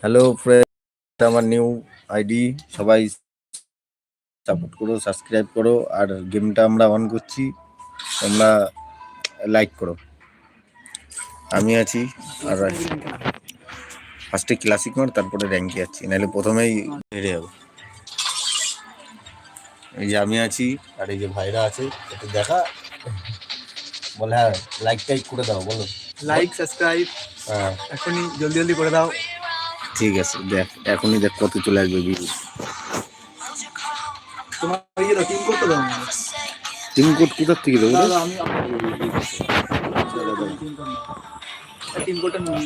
Hello friend আমার new ID সবাই support করো সাবস্ক্রাইব করো, আর গেমটা আমরা অন করছি। তোমরা লাইক করো। আমি আছি আর ফার্স্টে ক্লাসিক মার তারপরে র্যাঙ্কে আছি। নাহলে প্রথমেই হেরে যাব। এই যে আমি আছি, আর এই যে ভাইরা আছে, একটু দেখা। বলে হ্যাঁ লাইক টাইক করে দাও, বলো। লাইক সাবস্ক্রাইব হ্যাঁ। এখনই জলদি জলদি করে দাও। ঠিক আছে দেখ এখনই দেখ কত চলে আসবে ভিউ তোমার ইয়ে টিম করতে দাও টিম কোড কোথার থেকে দেবো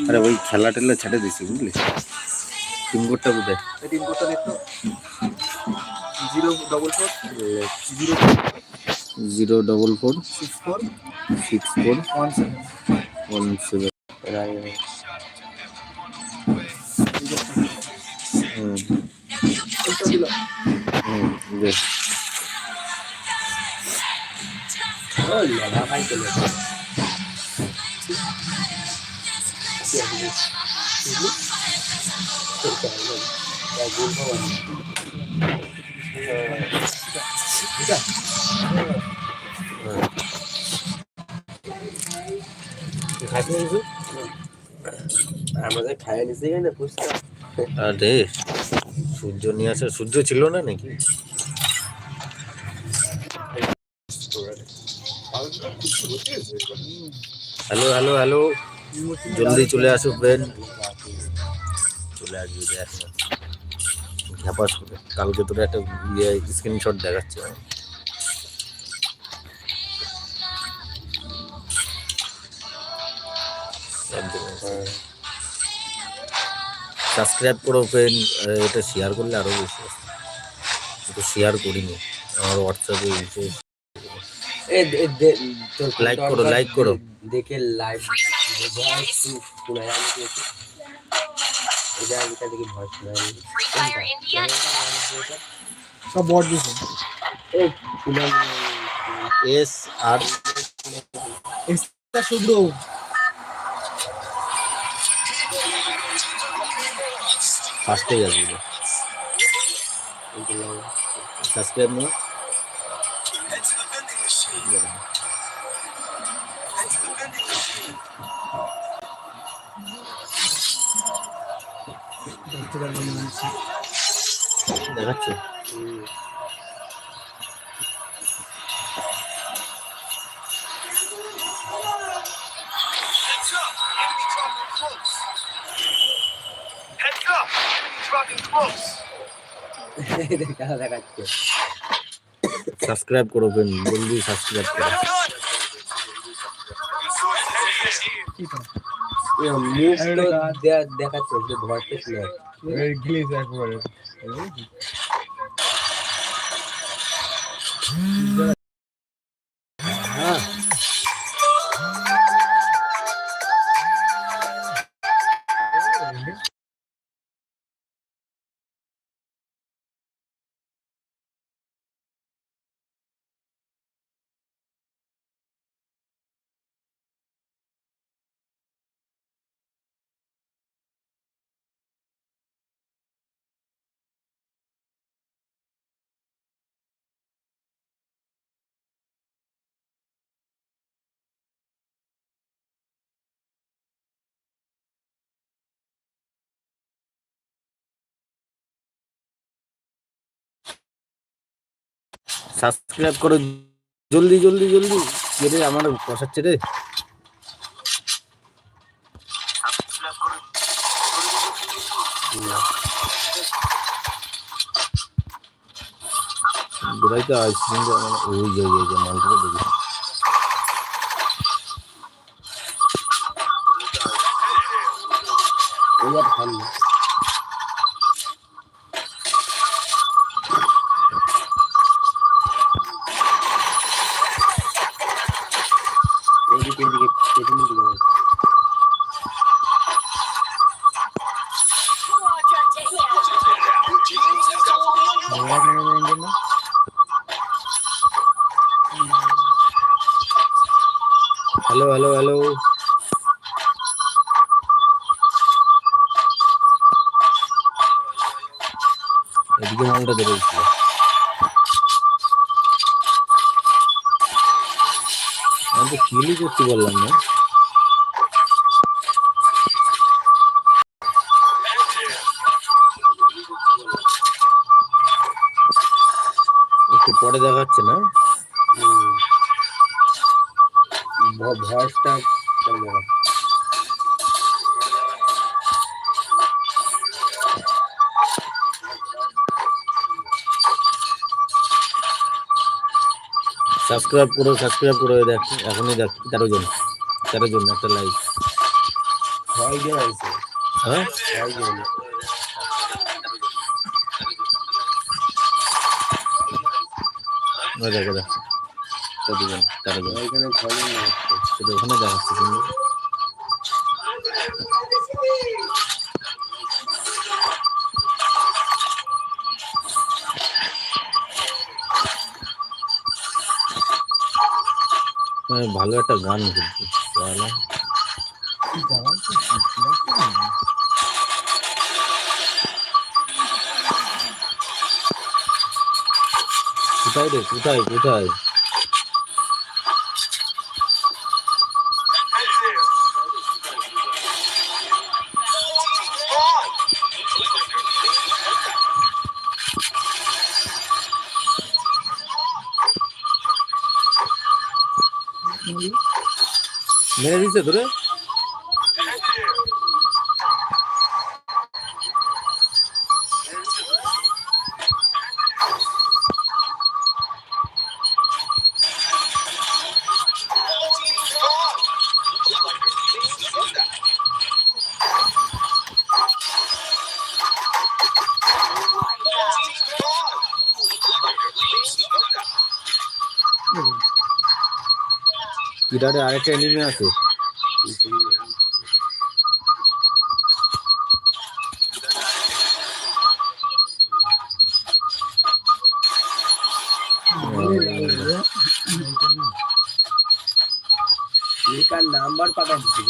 আরে ওই খেলা টেলা ছেড়ে দিছি বুঝলি? টিম কোডটা কোথায় টিম কোডটা দেখো। Zero double four zero zero double four six four six four one seven one seven đây ừ. Ừ, được. Ôi, là đã bay từ lượt. Hãy subscribe cho kênh Ghiền Mì Gõ Để không bỏ lỡ những video hấp dẫn আমাদের খাইয়ে নিতে গেলে ফুচকা আরে, সূর্য নিয়ে আসা সূর্য ছিল না নাকি? Hello hello hello. জলদি চলে আসো ফ্রেন্ড চলে আসবি ঝাপাস করে। কালকে তোর একটা ইয়ে স্ক্রিনশট দেখাচ্ছে সাবস্ক্রাইব করো ফ্রেন্ড এটা শেয়ার করলে আরও বেশি এটা শেয়ার করিনি আমার হোয়াটসঅ্যাপে এসে এ দে- দে- তোর করো, like করো। দেখে লাইক সব বট দিছে। এস আর শুভ্র। ফার্স্টেই আসবে। সাবস্ক্রাইব নো দেখাচ্ছে? সাবস্ক্রাইব করো ফ্রেন্ড জলদি সাবস্ক্রাইব করো। মুখ তো দেখাচ্ছে গ্লিজ একবারে। হ্যাঁ। সাবস্ক্রাইব করো জলদি জলদি জলদি। কেটে আমার বসাচ্ছে রে? বেড়াইতে আইসক্রিম ওই ওই যে মালটা দেখি। তো করতে পারলাম না। একটু পরে দেখাচ্ছে না? ভয়েসটা পরে সাবস্ক্রাইব করো সাবস্ক্রাইব করো দেখ এখনই দেখ তেরো জন তেরো জন একটা লাইক হ্যাঁ? দেখো দেখ কত জন তেরো জন। ওখানে দেখাচ্ছে কিন্তু হ্যাঁ, ভালো একটা গান কিন্তু তাহলে কোথায় রে? কোথায়? কোথায়? Neredeyse duru? কিরারে আরেকটা এনিমে আছে। নাম্বার পাঠাচ্ছি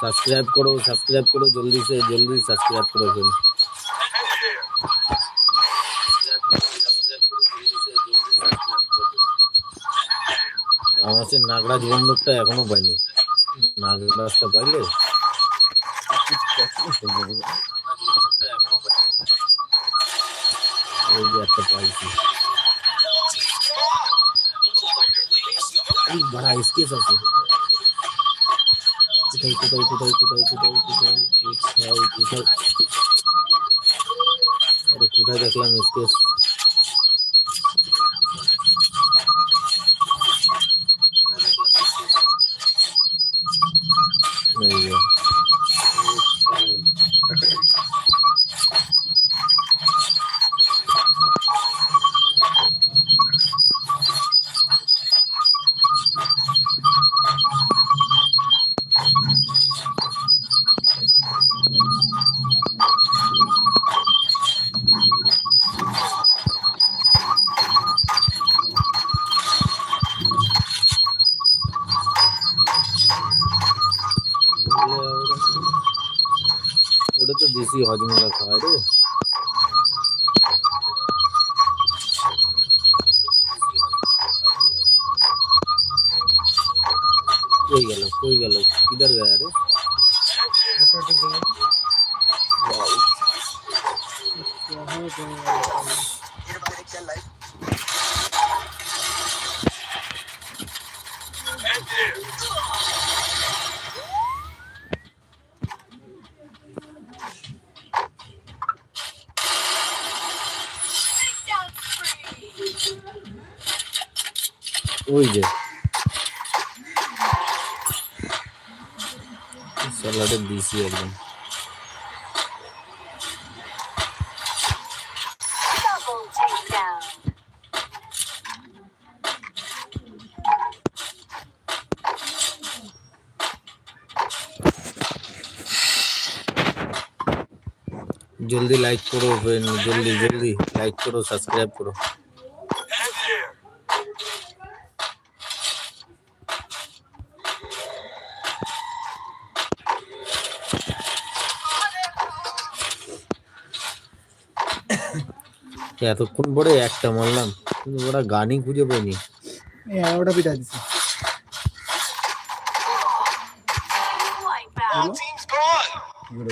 सब्सक्राइब करो सब्सक्राइब करो जल्दी से जल्दी सब्सक्राइब करो फिर আমার সে নাগরাজ বন্দুকটা এখনও পাইনি। নাগরাজটা পাইলে? কোথায় দেখলাম স্কেচ? বেশি হজম খাওয়া রে। ওই যে স্যালাডে দিছি একদম Double takedown. जल्दी लाइक करो फ्रेंड जल्दी जल्दी लाइक करो सब्सक्राइब करो এতক্ষণ পরে একটা মারলাম। কিন্তু ওরা গানই খুঁজে পাইনি এই এগারোটা পিঠা দিছে। Wipeout. One team's gone. এগুলো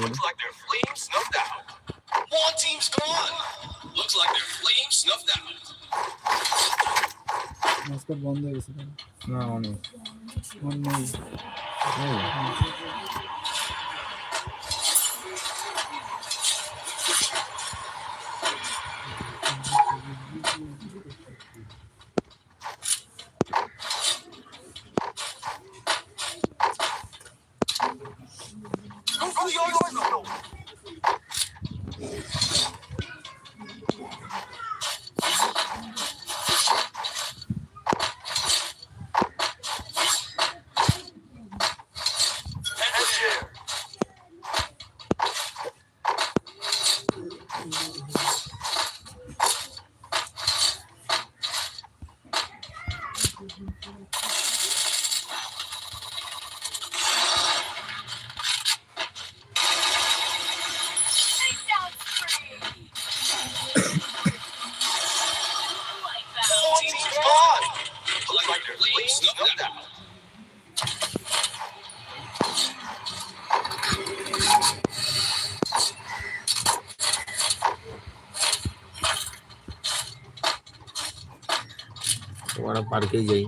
ওরা পার্কেই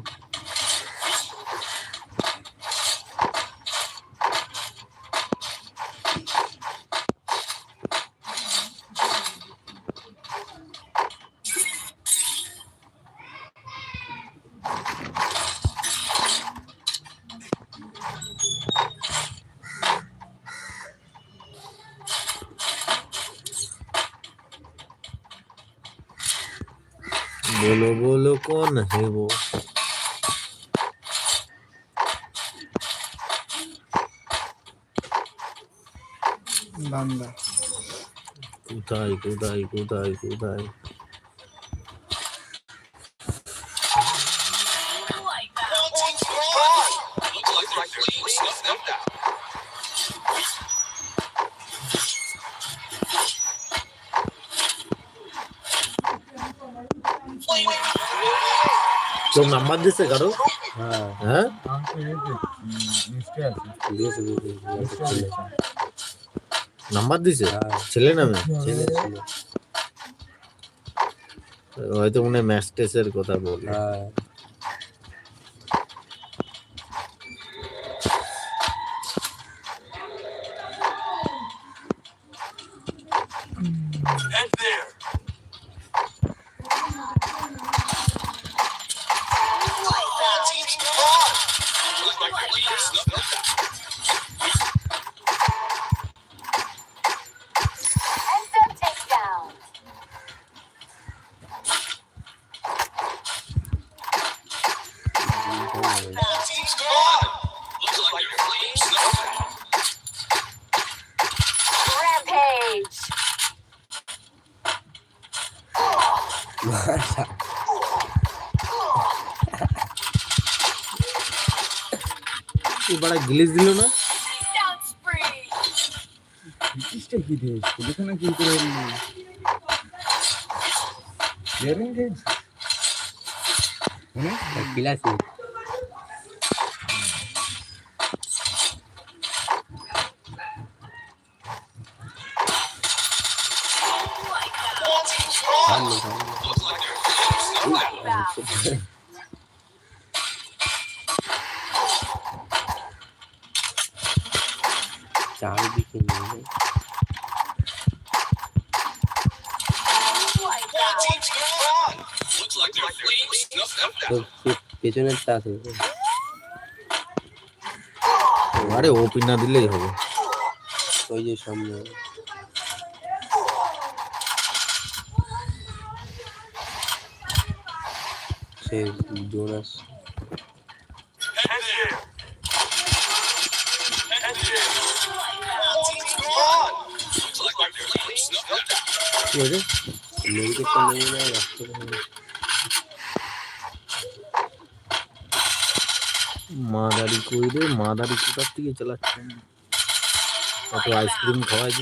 बोलो बोलो कौन है वो বান্দা কোথায় কোথায় কোথায় কোথায় নাম্বার দিছে কারও? হ্যাঁ। হ্যাঁ? নাম্বার দিছে? হ্যাঁ। ছেলে নামে? ছেলে। হয়তো মনে হয় ম্যাচ টেসের কথা বলে। হ্যাঁ। বড় গিলিস দিল না Takedown spree. ব্রিটিশটা কি দেশ এখানে কি করে ইয়ারিং গেজ ক্লাসে পেছনেরটা আছে আরে ওপি না দিলেই হবে ওই যে সামনে সে Jonas Head there. Head there. One team's মাদারি কই রে মাদারি কোথার থেকে চালাচ্ছে? কত আইসক্রিম get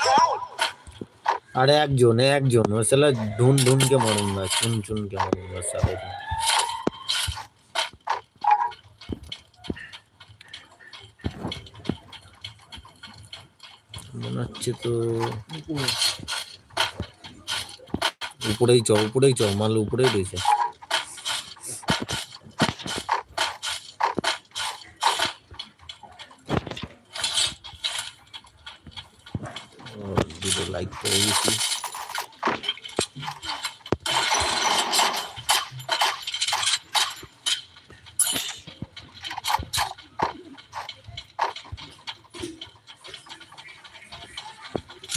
down. আরে একজন একজন ও সালা ঢুন ঢুনকে মরুন না চুন চুনকে মরুন না সালা মনে হচ্ছে তো। উপরেই চ উপরেই চ মাল উপরেই রয়েছে ও, দুটো লাইক করে দিয়েছি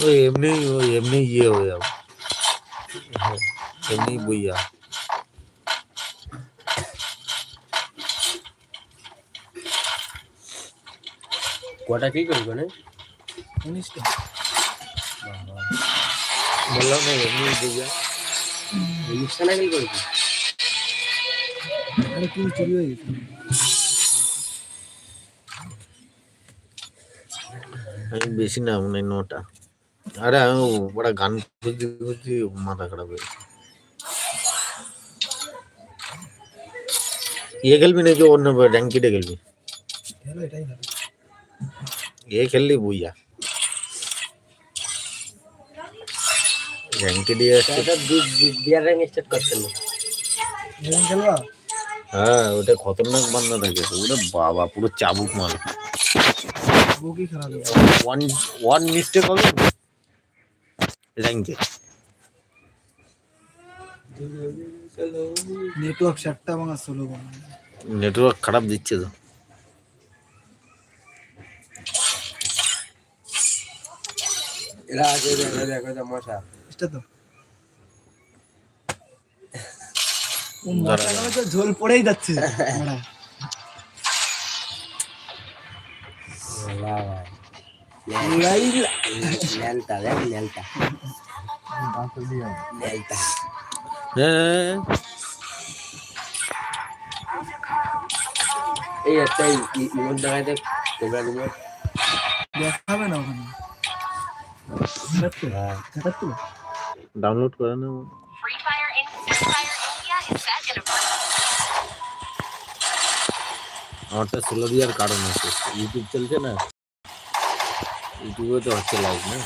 ওই এমনি ওই এমনি ইয়ে হয়ে যাবে হ্যাঁ, এমনি বইয়া কটা কি করব না উনিশটা বললাম না এমনি বইয়া উনিশটা না কি করবি আরে কি চুরি হয়ে গেছে আমি বেশি না মানে নটা আরে আমি ওরা গান খুঁজতে খুঁজতে মাথা খারাপ হয়েছে ইয়ে খেলবি নাকি অন্য র্যাঙ্কিটে খেলবি হ্যালো এটাই ভালো এ খেললি বইয়া স্টার্ট খেলবা হ্যাঁ ওটা খতরনাক বান্না থাকে ওটা বাবা পুরো চাবুক মাল ওয়ান ওয়ান মিস্টেক হবে র্যাঙ্কে নেটওয়ার্ক ভাঙা নেটওয়ার্ক খারাপ দিচ্ছে তো এরা আছে দেখো দেখো মশা। এটা তো। ও মশাগুলো তো ঝোল পড়েই যাচ্ছে। হ্যাঁ এই একটা দেখাবে না ওখানে। খারাপ তো হ্যাঁ খারাপ তো ডাউনলোড করে না Free Fire in Free Fire India is back in a আমারটা ষোলো দেওয়ার কারণ আছে ইউটিউব চলছে না ইউটিউবে তো হচ্ছে লাইভ না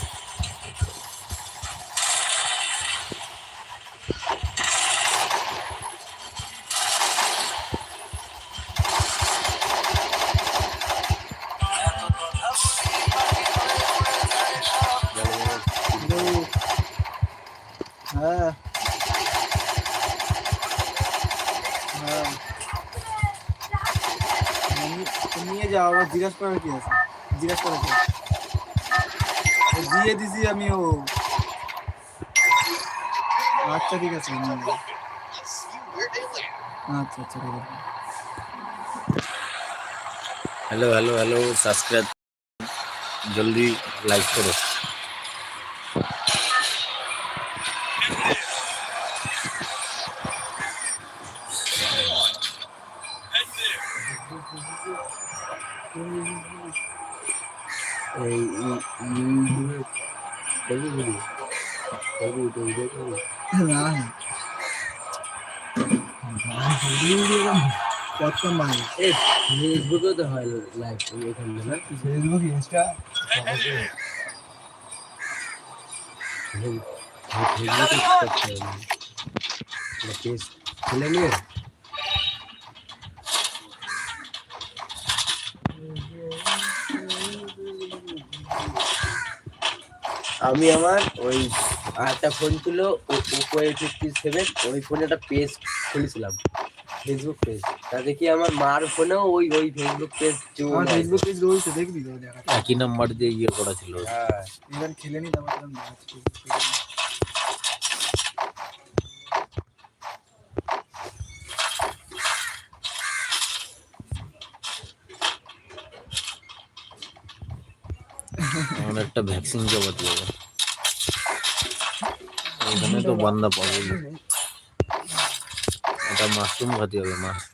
জিজ্ঞাসা করার কি আছে? জিজ্ঞাসা করার কি? দিয়ে দিছি আমি ও। আচ্ছা ঠিক আছে আচ্ছা আচ্ছা ঠিক আছে। Hello hello hello, subscribe. জলদি লাইক করো এই ইউটিউবে করবি ভিডিও করবি ভিডিও করবি না না প্রথম ভাই এই ফেসবুকে তো হয় লাইভ এখান থেকে না ফেসবুক ইনস্টা ফেসবুকে করতে হবে পেজ খুলে নিয়ে আমি আমার ওই একটা ফোন ছিল ওপো এ ফিফটি সেভেন ওই ফোনে একটা পেজ খুলেছিলাম ফেসবুক পেজ তা দেখি আমার মার ফোনেও ওই ওই ফেসবুক পেজ আমার ফেসবুক পেজ রয়েছে দেখবি একই নাম্বার দিয়ে ইয়ে করা ছিল। হ্যাঁ। এবার খেলে নি তারপর তখন দেখাচ্ছি। আমার একটা ভ্যাকসিন জবাতে হবে এখানে তো বান্দা পাবো না। এটা মাশরুম খাতে হবে মাশরুম মাশরুম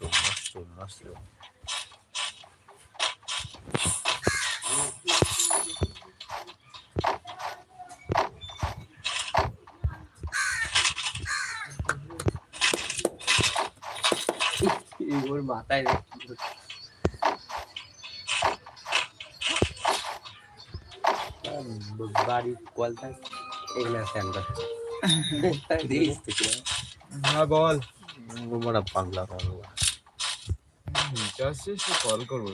কলটা এগুলো স্যান্ডার দিস হ্যাঁ বল বড় পাগলা পাগলা তো কল করব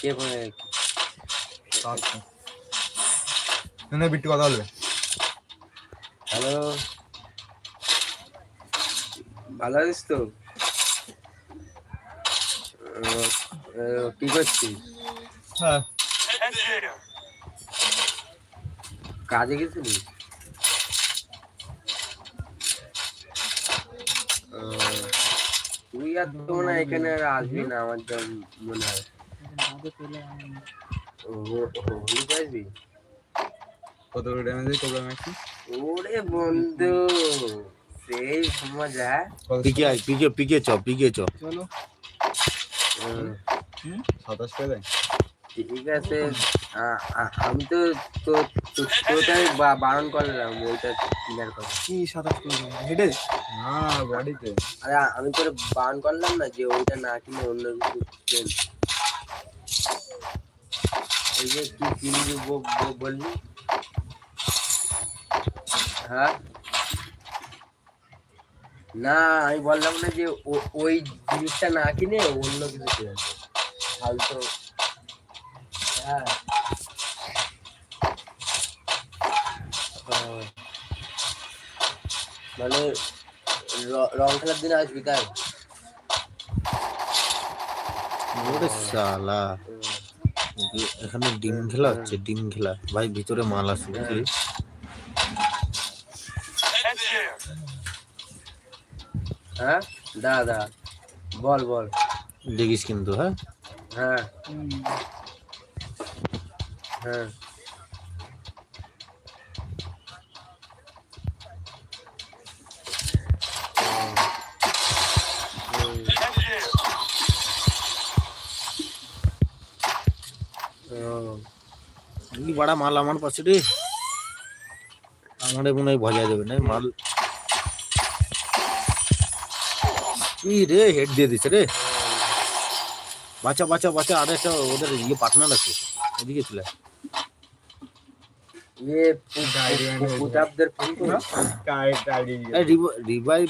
কে বলে না না বিট্টু কথা বলবে হ্যালো ভালো আছিস তো কি করছিস হ্যাঁ কাজে গেছিলি তুই আর তো মনে হয় এখানে আর আসবি না আমার যা মনে হয়। আসবি? কত ড্যামেজ ম্যাক্সি ওরে বন্ধু সেই মজা। পিকে আয় পিকে পিকে চ পিকে চ। চলো। সাতাশ ঠিক আছে। আমি তো তো তো- তোটাই বা- বারণ করলাম ওইটা ক্লিয়ার কর কি সাতাশ করে হেডে না বাড়িতে। আরে আমি তোর বারণ করলাম না যে ওইটা না কিনে অন্য কিছু কেন? এই যে কি কিনবি বললি? হ্যাঁ? না আমি বললাম না যে ও- ওই জিনিসটা না কিনে অন্য কিছু কিনে? ফালতু। হ্যাঁ। মানে র- খেলার দিন আসবি তাই? ওরে শালা। এখানে ডিম খেলা হচ্ছে ডিম খেলা। ভাই ভিতরে মাল আছে বুঝলি হ্যাঁ? দা দা বল বল। দেখিস কিন্তু হ্যাঁ? হ্যাঁ। হ্যাঁ। কি মাল আমার পাশে রে। আমারে মনে হয় ভজা যাবে না মাল। কি রে হেড দিয়ে দিছে রে। বাচ্চা বাচ্চা বাচ্চা আর একটা ওদের ইয়ে পার্টনার আছে এদিকে চলে রিভাইভ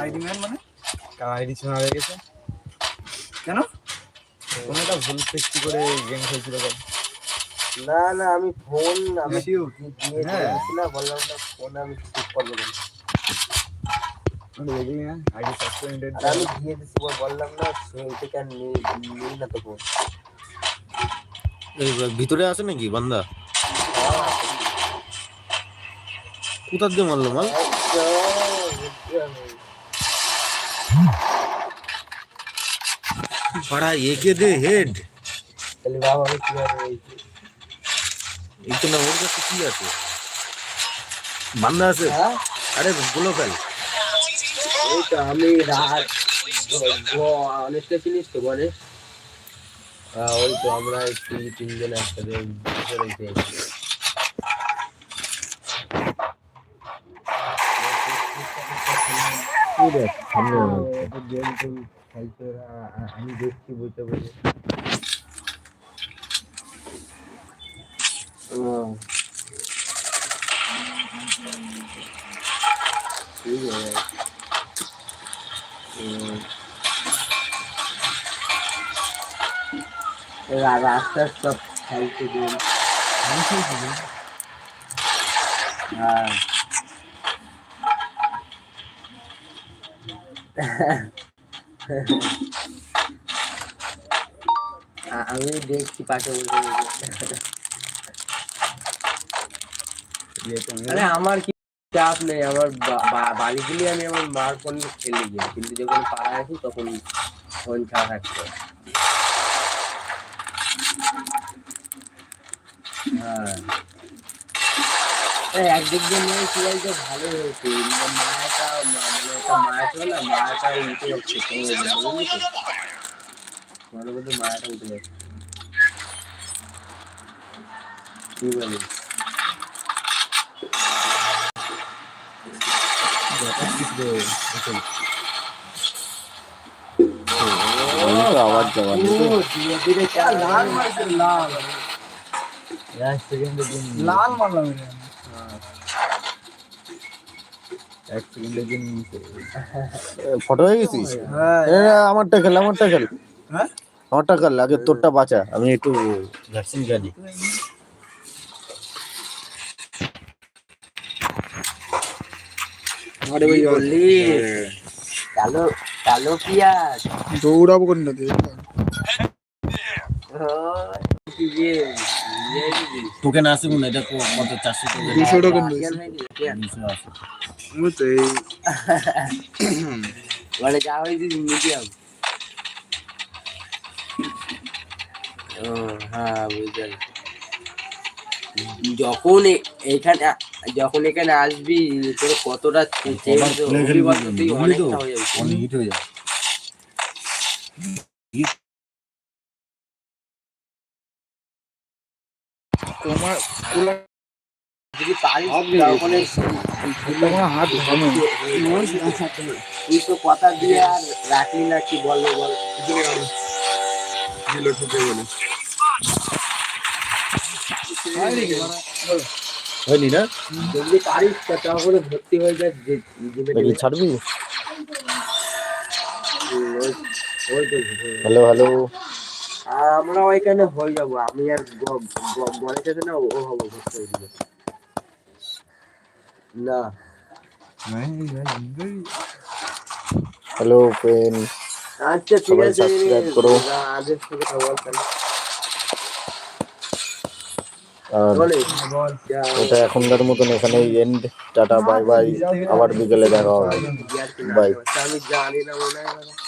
আইডি ম্যান মানে? কানাইডি শোনা হয়ে গেছে? কেন? একটা ভুল সৃষ্টি করে গেম খেলছিল। না না আমি ফোন আমি. না বললাম না ফোন আমি ঠিক করব দেখলি না আইডি সাসপেন্ডেড আমি দিয়ে দিছি বললাম না সেই থেকে আর নেই নেই না তো ফোন ভিতরে আছে নাকি বান্দা? কোথার দিয়ে মারলো মাল? পাড়া একে দে হেড তাহলে বাবা আমি কি হবে এই তো না ওর কাছে কি আছে বান্দা আছে হ্যাঁ আরে গুলো ফেল এই তো আমি রাত অনেকটা চিনিস তো গণেশ হ্যাঁ ওই তো আমরা তিন তিনজন একসাথে বসে খেলছে ওরা, আমি দেখছি বসে বসে। ঠিক আছে। রাস্তার সব খেলছে গেম হ্যাঁ আমি দেখছি পাশে। আরে আমার কি চাপ নেই, আমার বাড়ি আমি আমার মার ফোন খেলে গিয়ে, কিন্তু যখন পাড়ায় আসি তখন ফোন ছাড়া থাকতো হ্যাঁ। একদিক দিয়ে নিয়ে কি বলতো ভালো হয়েছে। মায়াটা মানে একটা মায়া ছিল না মায়াটা উঠে যাচ্ছে বুঝলি তো মনে করতে মায়াটা উঠে এক সেকেন্ডের জন্য ফটো হয়ে গেছিস? হ্যাঁ আমারটা খেল আমারটা খেল। হ্যাঁ? আমারটা খেল আগে তোরটা বাঁচা আমি একটু ভ্যাকসিন দৌড়াবো কোন না ও, কি যে, তোকে না আসুক না এটা কো- কত চারশো টাকা। দুশো টাকা। দুশো মানে যা হয়েছে মিডিয়াম ও হ্যাঁ যখন এখানে যখন এখানে আসবি তোর কতটা অনেকটা হয়ে যাবে। তোমার যদি পারিস হাত ভাঙো তুই তো কথা দিয়ে আর রাখলি না কি বলব বল দিল ঠুকে বলে হয়নি না? যদি পারিস তা তাহলে ভর্তি হয়ে যায় ছাড়বি? Hello hello. আর আমরা ওইখানে হয়ে যাব আমি আর গ- গ- গণেশ আছে না ও হব ভর্তি হয়ে যাবে। না হ্যালো পেন আচ্ছা ঠিক আছে সাবস্ক্রাইব করো। আগে থেকে বল তাহলে আর এটা এখনকার মতন এখানে এন্ড টাটা বাই বাই আবার বিকেলে দেখা হবে। Bye. আমি জানি না মনে হয়